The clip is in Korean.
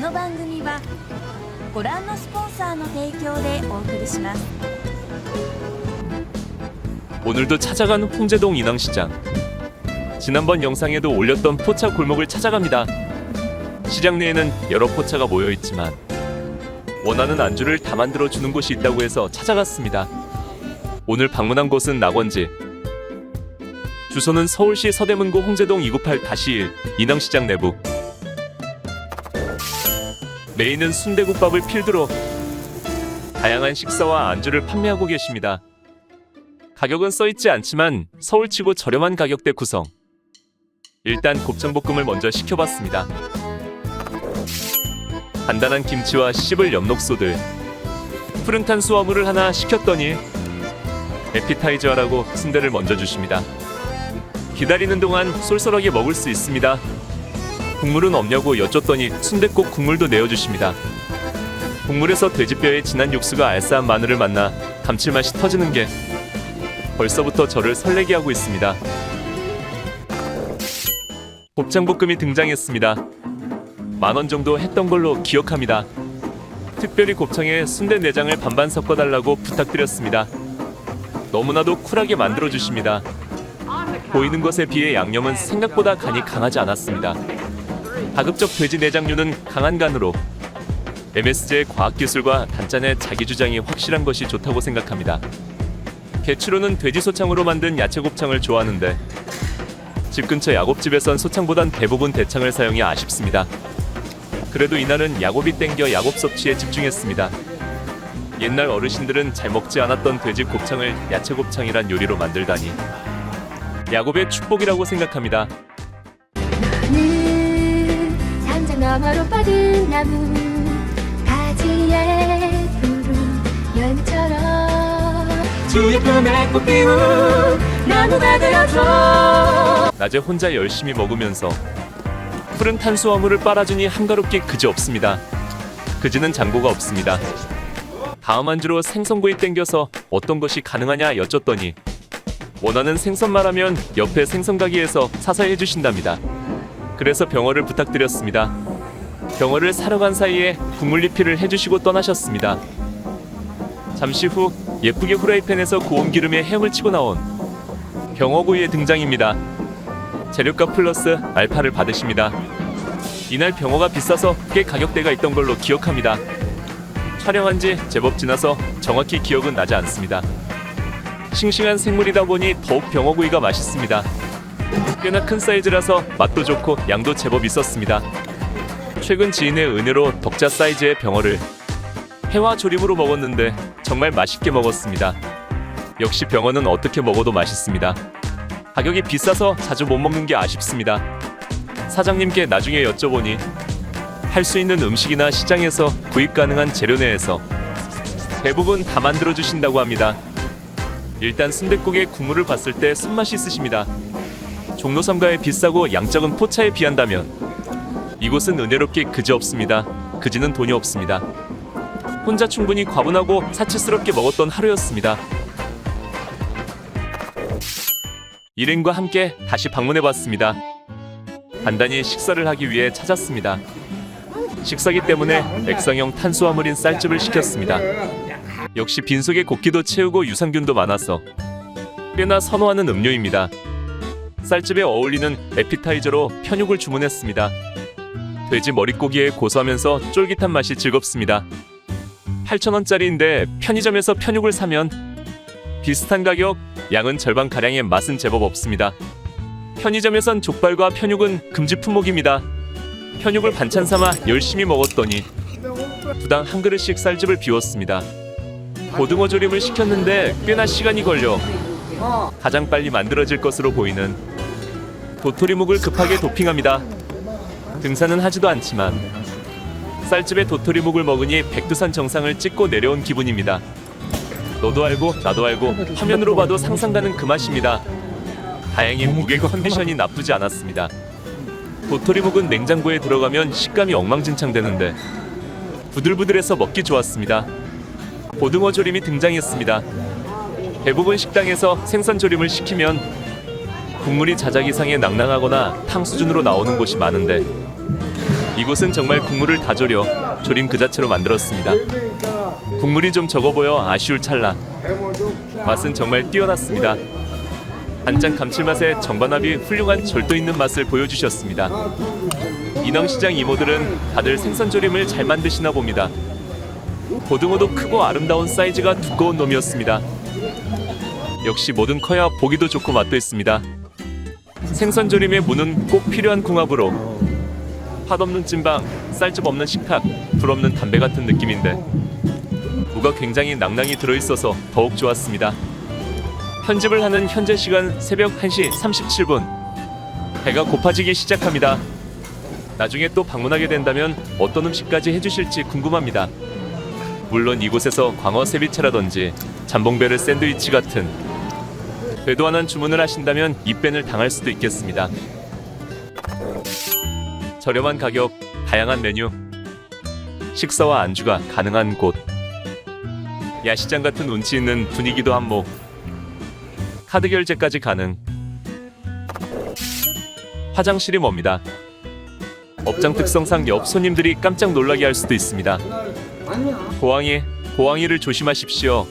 この番組はご覧のスポンサーの提供でお送りします 오늘도 찾아가는 홍제동 인왕시장. 지난번 영상에도 올렸던 포차 골목을 찾아갑니다. 시장 내에는 여러 포차가 모여 있지만 원하는 안주를 다 만들어 주는 곳이 있다고 해서 찾아갔습니다. 오늘 방문한 곳은 낙원지. 주소는 서울시 서대문구 홍제동 298-1 인왕시장 내부. 메인은 순대국밥을 필두로 다양한 식사와 안주를 판매하고 계십니다. 가격은 써있지 않지만 서울치고 저렴한 가격대 구성. 일단 곱창볶음을 먼저 시켜봤습니다. 간단한 김치와 씹을 엽록소들, 푸른 탄수화물을 하나 시켰더니 에피타이저라고 순대를 먼저 주십니다. 기다리는 동안 쏠쏠하게 먹을 수 있습니다. 국물은 없냐고 여쭙더니 순댓국 국물도 내어주십니다. 국물에서 돼지뼈의 진한 육수가 알싸한 마늘을 만나 감칠맛이 터지는 게 벌써부터 저를 설레게 하고 있습니다. 곱창볶음이 등장했습니다. 만원 정도 했던 걸로 기억합니다. 특별히 곱창에 순대 내장을 반반 섞어달라고 부탁드렸습니다. 너무나도 쿨하게 만들어 주십니다. 보이는 것에 비해 양념은 생각보다 간이 강하지 않았습니다. 가급적 돼지 내장류는 강한 간으로 MSG의 과학기술과 단짠의 자기 주장이 확실한 것이 좋다고 생각합니다. 개추로는 돼지 소창으로 만든 야채 곱창을 좋아하는데 집 근처 야곱집에선 소창보단 대부분 대창을 사용해 아쉽습니다. 그래도 이날은 야곱이 땡겨 야곱 섭취에 집중했습니다. 옛날 어르신들은 잘 먹지 않았던 돼지 곱창을 야채 곱창이란 요리로 만들다니 야곱의 축복이라고 생각합니다. 너머로 뻗은 나무 가지에 푸른 연처럼 주의 품에 꽃 피운 나무가 되어줘 낮에 혼자 열심히 먹으면서 푸른 탄수화물을 빨아주니 한가롭게 그지 없습니다. 그지는 장고가 없습니다. 다음 안주로 생선구이 땡겨서 어떤 것이 가능하냐 여쭸더니 원하는 생선만 하면 옆에 생선 가게에서 사서 해주신답니다. 그래서 병어를 부탁드렸습니다. 병어를 사러 간 사이에 국물 리필을 해주시고 떠나셨습니다. 잠시 후 예쁘게 후라이팬에서 고운 기름에 햄을 치고 나온 병어구이의 등장입니다. 재료값 플러스 알파를 받으십니다. 이날 병어가 비싸서 꽤 가격대가 있던 걸로 기억합니다. 촬영한 지 제법 지나서 정확히 기억은 나지 않습니다. 싱싱한 생물이다 보니 더욱 병어구이가 맛있습니다. 꽤나 큰 사이즈라서 맛도 좋고 양도 제법 있었습니다. 최근 지인의 은혜로 덕자 사이즈의 병어를 회와 조림으로 먹었는데 정말 맛있게 먹었습니다. 역시 병어는 어떻게 먹어도 맛있습니다. 가격이 비싸서 자주 못 먹는 게 아쉽습니다. 사장님께 나중에 여쭤보니 할 수 있는 음식이나 시장에서 구입 가능한 재료 내에서 대부분 다 만들어 주신다고 합니다. 일단 순댓국의 국물을 봤을 때 손맛이 있으십니다. 종로 삼가의 비싸고 양적은 포차에 비한다면 이곳은 은혜롭게 그지 없습니다. 그지는 돈이 없습니다. 혼자 충분히 과분하고 사치스럽게 먹었던 하루였습니다. 일행과 함께 다시 방문해봤습니다. 간단히 식사를 하기 위해 찾았습니다. 식사기 때문에 액상형 탄수화물인 쌀집을 시켰습니다. 역시 빈속에 곡기도 채우고 유산균도 많아서 꽤나 선호하는 음료입니다. 쌀집에 어울리는 에피타이저로 편육을 주문했습니다. 돼지 머릿고기에 고소하면서 쫄깃한 맛이 즐겁습니다. 8,000원짜리인데 편의점에서 편육을 사면 비슷한 가격, 양은 절반 가량의 맛은 제법 없습니다. 편의점에선 족발과 편육은 금지 품목입니다. 편육을 반찬 삼아 열심히 먹었더니 부당 한 그릇씩 쌀집을 비웠습니다. 고등어 조림을 시켰는데 꽤나 시간이 걸려 가장 빨리 만들어질 것으로 보이는 도토리묵을 급하게 도핑합니다. 등산은 하지도 않지만 쌀집에 도토리묵을 먹으니 백두산 정상을 찍고 내려온 기분입니다. 너도 알고 나도 알고 화면으로 봐도 상상 가는 그 맛입니다. 다행히 무게 컨디션이 나쁘지 않았습니다. 도토리묵은 냉장고에 들어가면 식감이 엉망진창되는데 부들부들해서 먹기 좋았습니다. 고등어 조림이 등장했습니다. 대부분 식당에서 생선 조림을 시키면 국물이 자작 이상의 낭낭하거나 탕 수준으로 나오는 곳이 많은데 이곳은 정말 국물을 다 졸여 조림 그 자체로 만들었습니다. 국물이 좀 적어 보여 아쉬울 찰나. 맛은 정말 뛰어났습니다. 간장 감칠맛에 정반합이 훌륭한 절도 있는 맛을 보여주셨습니다. 인왕시장 이모들은 다들 생선조림을 잘 만드시나 봅니다. 고등어도 크고 아름다운 사이즈가 두꺼운 놈이었습니다. 역시 뭐든 커야 보기도 좋고 맛도 있습니다. 생선조림의 무는 꼭 필요한 궁합으로 팥 없는 찐빵, 쌀집 없는 식탁, 불 없는 담배 같은 느낌인데 무가 굉장히 낭낭이 들어있어서 더욱 좋았습니다. 편집을 하는 현재 시간 새벽 1시 37분 배가 고파지기 시작합니다. 나중에 또 방문하게 된다면 어떤 음식까지 해주실지 궁금합니다. 물론 이곳에서 광어 세비체라든지 잠봉베르 샌드위치 같은 궤도한한 주문을 하신다면 입밴을 당할 수도 있겠습니다. 저렴한 가격, 다양한 메뉴, 식사와 안주가 가능한 곳. 야시장 같은 운치 있는 분위기도 한몫. 카드 결제까지 가능. 화장실이 멉니다. 업장 특성상 옆 손님들이 깜짝 놀라게 할 수도 있습니다. 고양이, 고양이를 조심하십시오.